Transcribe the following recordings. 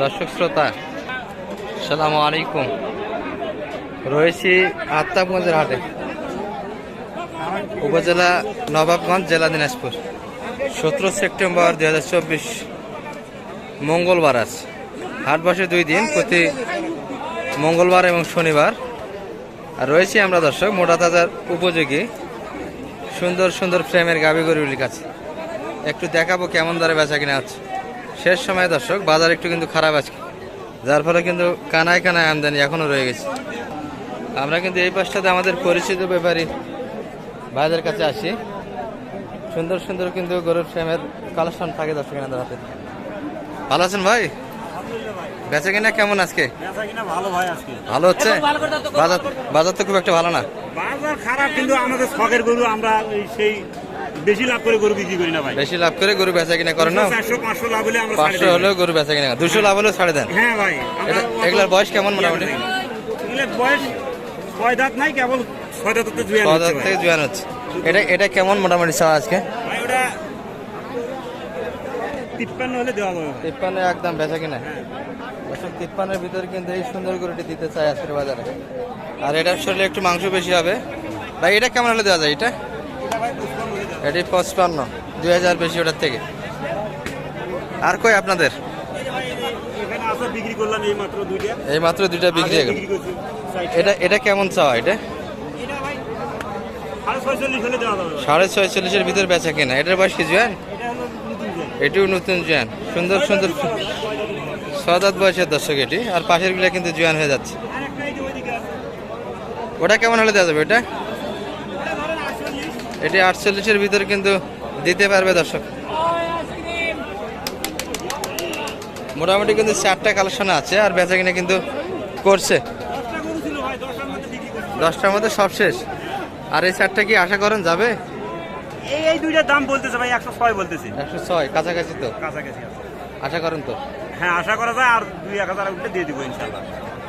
দর্শক শ্রোতা সালাম আলাইকুম। রয়েছি আত্মাবগঞ্জের হাটে, উপজেলা নবাবগঞ্জ, জেলা দিনাজপুর। সতেরো সেপ্টেম্বর দুই হাজার চব্বিশ, মঙ্গলবার আজ। হাট বসে দুই দিন, প্রতি মঙ্গলবার এবং শনিবার। আর রয়েছি আমরা দর্শক, মোটা তাজার উপযোগী, সুন্দর সুন্দর ফ্রেমের গাবি কাছে। একটু দেখাবো কেমন দরে বেচা কিনা হচ্ছে। শেষ সময় দর্শক বাজার একটু কিন্তু খারাপ আছে যার ফলে কিন্তু কানায় কানায় আমদানি এখনও রয়ে গেছে। আমরা কিন্তু এই পাশটাতে আমাদের পরিচিত ব্যাপারী ভাইদের কাছে আসি। সুন্দর সুন্দর কিন্তু গরুর ফ্রেমের কালেকশন থাকে দর্শক এনাদের হাতে। ভালো আছেন ভাই? বেচা কিনা কেমন আজকে? ভালো ভাই ভালো হচ্ছে? বাজার বাজার তো খুব একটা ভালো না। বাজার খারাপ কিন্তু আমাদের শখের গরু আমরা সেই বেশি লাভ করে গরু বিক্রি করি না ভাই। বেশি লাভ করে গরু বেচা কিনা করেন না? লাভ হলে আমরা ছাড়ে পাঁচশো হলেও গরু বেচা কিনা। দুশো লাভ হলেও ছাড়ে দেন। হ্যাঁ ভাই এগুলার বয়স কেমন মোটামুটি? এগুলার বয়স ছয় দাঁত নাই কেবল ছয় দাঁত তো জুয়ান ছ হচ্ছে হাজার ভাই। থেকে জুয়ান হচ্ছে। এটা এটা কেমন মোটামুটি চাওয়া আজকে? ভাই ওটা তিপ্পান্ন হলে দেওয়া যাবে। ভাই। তিপ্পান্ন একদম বেচা কিনা। দর্শক তিপ্পান্নের ভিতরে কিন্তু এই সুন্দর গরুটি দিতে চাই আজকের বাজারে। আর এটার শরীরে একটু মাংস বেশি হবে। ভাই এটা কেমন হলে দেওয়া যায়? এটা এটা ভাই পঁচপান্ন হলে দেওয়া এটি পঁচপান্ন, দুই হাজার বেশি ওটার থেকে আর কই আপনাদের। এই মাত্র দুইটা বিক্রি হয়ে গেল। এটা এটা কেমন চাওয়া এটা সাড়ে ছয়চল্লিশের ভিতরে বেচা কেনা এটার বয়স কি, জুয়ান। এটিও নতুন জুয়ান সুন্দর সুন্দর সদাত বয়সের দর্শক এটি আর পাশেরগুলা কিন্তু জুয়ান হয়ে যাচ্ছে। ওটা কেমন হলে দেওয়া যাবে আটচল্লিশ এটি আটচল্লিশের ভিতরে কিন্তু দিতে পারবে দর্শক। মোটামুটি কিন্তু চারটা কালেকশন আছে আর বেচা কিনা কিন্তু করছে। দশটার মধ্যে সব শেষ। আর এই চারটা কি আশা করেন যাবে? এই এই দুইটার দাম বলতেছে ভাই একশো ছয় বলতেছে। একশো ছয় কাছাকাছি তো? কাছাকাছি আছে। আশা করেন তো? হ্যাঁ আশা করা যায় আর দুই এক হাজার উঠলে দিয়ে দিব ইনশাল্লাহ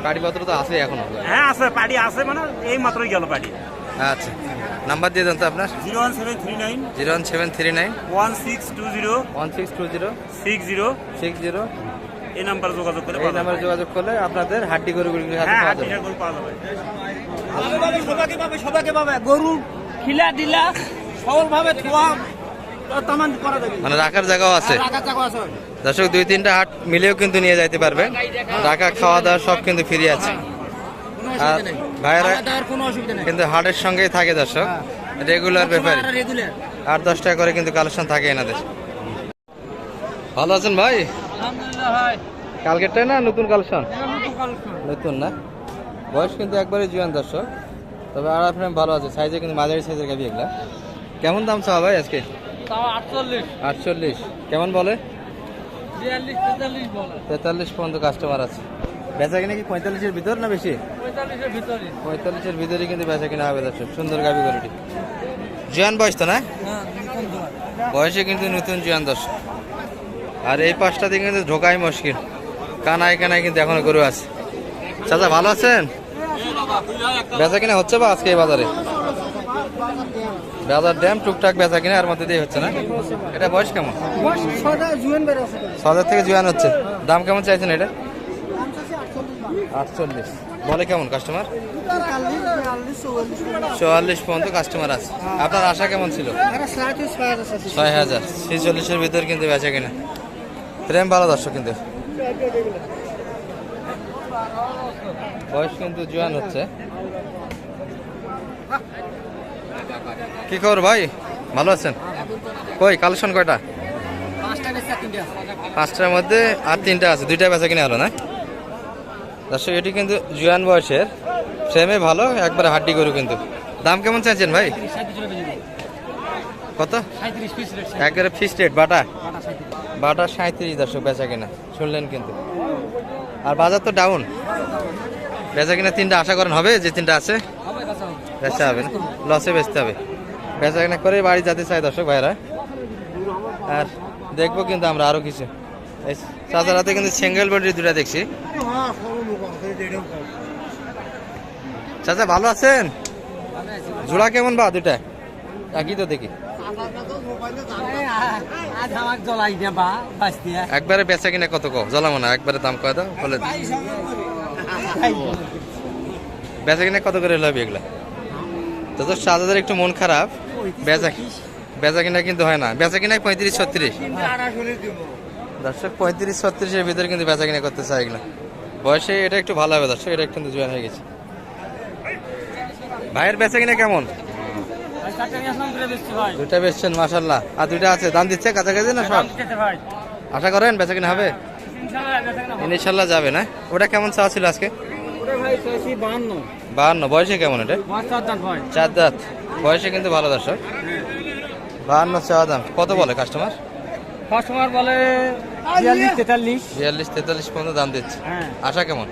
গাড়িপত্র তো আছে এখনও। হ্যাঁ আছে পার্টি আছে মানে এই মাত্রই গেল পার্টি আচ্ছা। নাম্বার দিয়ে দেন তো আপনার। Zero one seven three nine. Zero one seven three nine. One six two zero. One six two zero. Six zero. Six zero. এই নাম্বারে যোগাযোগ করে এই নাম্বারে যোগাযোগ করলে আপনাদের হাড্ডি হাতে হ্যাঁ গরু পাওয়া যাবে। সবাইকে পাবে সবাইকে পাবে। গরু খিলা দিলা সবল ভাবে থোয়া তামান করা যাবে। মানে রাখার জায়গাও আছে। রাখা দর্শক দুই তিনটা হাট মিলেও কিন্তু নিয়ে যাইতে পারবে। টাকা খাওয়া দাওয়া সব কিন্তু ফ্রি আছে। আর ভাইয়েরা কোনো অসুবিধা নেই। কিন্তু হাটের সঙ্গেই থাকে দর্শক রেগুলার ব্যাপারে আট দশ টাকা করে কিন্তু কালেকশন থাকে এনাদের ভালো আছেন ভাই? কালকেরটাই না নতুন কালেকশন নতুন না? বয়স কিন্তু একবারে জুয়ান দর্শক। তবে আর আপনার ভালো আছে সাইজে কিন্তু মাঝারি সাইজের গাবি এগুলা। কেমন দাম চাওয়া ভাই আজকে? আটচল্লিশ। কেমন বলে? তেতাল্লিশ পর্যন্ত কাস্টমার আছে। বেচা কিনা কি পঁয়তাল্লিশের ভিতর না বেশি? পঁয়তাল্লিশের ভিতরে পঁয়তাল্লিশের ভিতরে কিন্তু বেচা কিনা হবে দর্শক সুন্দর গাবি গরুটি জুয়ান বয়স তো না? হ্যাঁ বয়সে কিন্তু নতুন জুয়ান দর্শক আর এই পাঁচটা দিকে কিন্তু ঢোকাই মুশকিল। কানায় কানায় কিন্তু এখনও গরু আছে। চাচা ভালো আছেন? বেচা কিনা হচ্ছে বা আজকে এই বাজারে? বাজার ড্যাম টুকটাক বেচা কিনা আর মধ্যে দিয়ে হচ্ছে না? এটা বয়স কেমন? ছ হাজার থেকে জুয়ান হচ্ছে। দাম কেমন চাইছেন এটা? আটচল্লিশ। বলে কেমন কাস্টমার চুয়াল্লিশ পর্যন্ত কাস্টমার আছে। আপনার আশা কেমন ছিল? ছয় হাজার। ছেচল্লিশের ভিতর কিন্তু বেচা কিনা। প্রেম ভালো দর্শক কিন্তু। বয়স কিন্তু জোয়ান হচ্ছে। কি খবর ভাই? ভালো আছেন? কই, কালেকশন কয়টা? পাঁচটা পাঁচটার মধ্যে আর তিনটা আছে। দুইটা বেচা কিনা হলো না? দর্শক, এটি কিন্তু জুয়ান বয়সের। ফ্রেমে ভালো, একবারে হাড্ডি গরু কিন্তু। দাম কেমন চাইছেন ভাই? কত? একবারে ফিক্সড রেট বাটা? বাটা সাঁত্রিশ দর্শক, বেচা কিনা। শুনলেন কিন্তু। আর বাজার তো ডাউন বেচা কিনা তিনটা আশা করেন হবে, যে তিনটা আছে? বেচা হবে না। লসে বেচতে হবে। বেচা কিনা করে বাড়ি যেতে চাই দর্শক ভাইরা আর দেখব কিন্তু আমরা আরও কিছু। চাচার হাতে কিন্তু সিঙ্গেল বডির দুটা দেখছি। চাচা, ভালো আছেন? জোড়া কেমন বা দুটা? একই তো দেখি। একবারে বেচা কিনা কত কম জ্বলাবো না, একবারে দাম কয় দাও, বলে বেচা কিনা কত করে হবে এগুলা? তো তোর সাদাদের একটু মন খারাপ। বেচা বেচা কিনা কিন্তু হয় না। বেচা কিনা পঁয়ত্রিশ ছত্রিশ। দর্শক, পঁয়ত্রিশ ছত্রিশের ভিতরে কিন্তু বেচা কিনা করতে চায় এগুলো। বয়সে এটা একটু ভালো হবে দর্শক, এটা কিন্তু জয়েন হয়ে গেছে। ভাইয়ের বেচা কিনা কেমন? দুইটা বেচছেন মাসাল্লাহ আর দুইটা আছে, দাম দিচ্ছে কাছাকাছি না সব? আশা করেন বেচা কিনা হবে? ইনশাল্লাহ যাবে না? ওটা কেমন চাওয়া ছিল আজকে? বাহান্ন। বয়সে কেমন এটা? চার দাঁত। বয়সে কিন্তু ভালো দর্শক। বাহান্ন চাওয়া দাম। কত বলে কাস্টমার? কাস্টমার বলে বিয়াল্লিশ তেতাল্লিশ। বিয়াল্লিশ তেতাল্লিশ পর্যন্ত দাম দিচ্ছে। হ্যাঁ। আশা কেমন?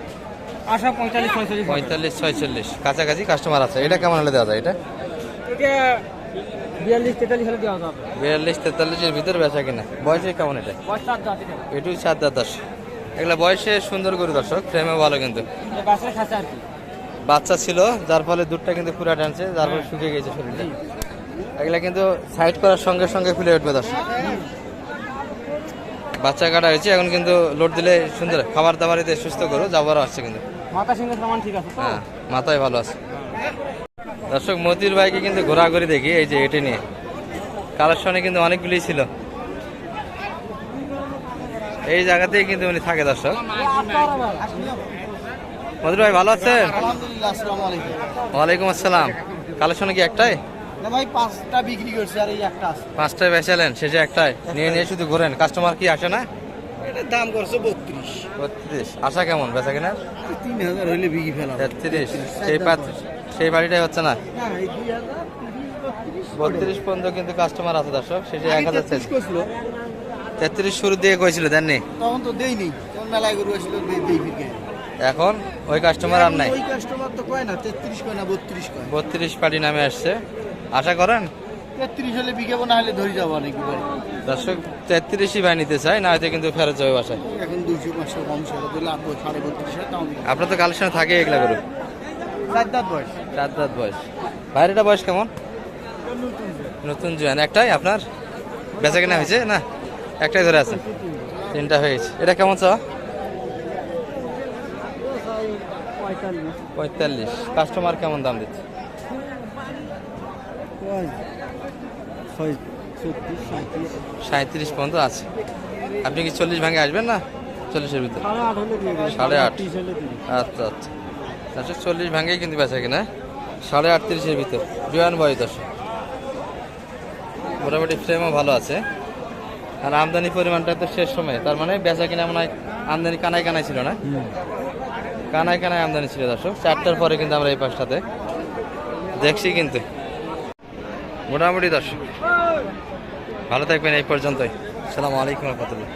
আশা পঁয়তাল্লিশ পঁয়তাল্লিশ পঁয়তাল্লিশ ছয়চল্লিশ। কাছাকাছি কাস্টমার আছে। এটা কেমন হলে দেওয়া যায়? এটা? এটা বিয়াল্লিশ তেতাল্লিশ হলে দেওয়া যাবে। বিয়াল্লিশ তেতাল্লিশের ভিতরে বেচা কিনা। বয়সে কেমন এটা? এটা সাত দাঁত দশ। এগুলা বয়সে সুন্দর গরু দর্শক ফ্রেমে ভালো কিন্তু। বাচ্চা ছিল যার ফলে দুধটা কিন্তু পুরা টানছে যার ফলে শুকিয়ে গেছে শরীরটা। এগুলা কিন্তু সাইড করার সঙ্গে সঙ্গে খুলে উঠবে দর্শক। বাচ্চা কাটা হয়েছে এখন কিন্তু লোড দিলে সুন্দর খাবার দাবার এতে সুস্থ করো যাবারও আসছে কিন্তু। মাথা সঙ্গে সমান ঠিক আছে হ্যাঁ মাথায় ভালো আছে। দর্শক মতির ভাইকে কিন্তু ঘোরাঘুরি দেখি এই যে এটি নিয়ে। কালেকশনে কিন্তু অনেকগুলি ছিল। এই জায়গাতেই কিন্তু উনি থাকে দর্শক। মতির ভাই ভালো আছেন? আলহামদুলিল্লাহ আসসালামু আলাইকুম। ওয়ালাইকুম আসসালাম। কালেকশনে কি একটাই? ভাই পাঁচটা বিক্রি করছে আর এই একটা আছে। পাঁচটায় বেচালেন শেষে একটাই নিয়ে নিয়ে শুধু ঘোরেন কাস্টমার কি আসে না? এটার দাম করছে বত্রিশ। বত্রিশ। আশা কেমন বেচা কিনা? তিন হাজার হইলে বিক্রি ফেলা তেত্রিশ। সেই সেই বাড়িটাই হচ্ছে না? না এই দুই হাজার বত্রিশ। পর্যন্ত কিন্তু কাস্টমার আছে দর্শক শেষে এক হাজার তেত্রিশ শুরু দিয়ে কইছিল দেননি? তখন তো দেইনি। তখন মেলায় গরু আসছিল দেই দেই ফিরকে এখন ওই কাস্টমার আর নাই? ওই কাস্টমার তো কয় না তেত্রিশ কয় না বত্রিশ কয়। বত্রিশ পার্টি নামে আসছে। আশা করেন? তেত্রিশ হলে বিকেবো না হলে ধরে যাব অনেক ভাই। দর্শক তেত্রিশই ভাই নিতে চাই না হয়তো কিন্তু ফেরত যাবে বাসায়। এখন দুইশো পাঁচশো কম সেটা দিলে আট সাড়ে বত্রিশ তাও বিক্রি। আপনার তো কালেকশন থাকে এগুলা করুন চার দাঁত বয়স। চার দাঁত বয়স। বয়স কেমন? নতুন জোয়ান। একটাই আপনার? বেচা কেনা হয়েছে না? একটাই ধরে আছে। তিনটা হয়েছে এটা কেমন চাওয়া? পঁয়তাল্লিশ। কাস্টমার কেমন দাম দিচ্ছে? সাঁত্রিশ পর্যন্ত আছে। আপনি কি চল্লিশ ভাঙে আসবেন না? চল্লিশের ভিতরে। সাড়ে আট আচ্ছা আচ্ছা। আচ্ছা চল্লিশ ভাঙেই কিন্তু বেচা কিনা। সাড়ে আটত্রিশের ভিতর। জোয়ান বয় দশ মোটামুটি ফ্রেমও ভালো আছে। আর আমদানি পরিমাণটা তো শেষ সময়। তার মানে বেচা কিনা মনে হয় আমদানি কানায় কানায় ছিল না? কানায় কানায় আমদানি ছিল দর্শক। চারটার পরে কিন্তু আমরা এই পাশটাতে দেখছি কিন্তু। মোটামুটি দর্শক। ভালো থাকবেন এই পর্যন্তই। আসসালামু আলাইকুম রহমতুল্লাহ।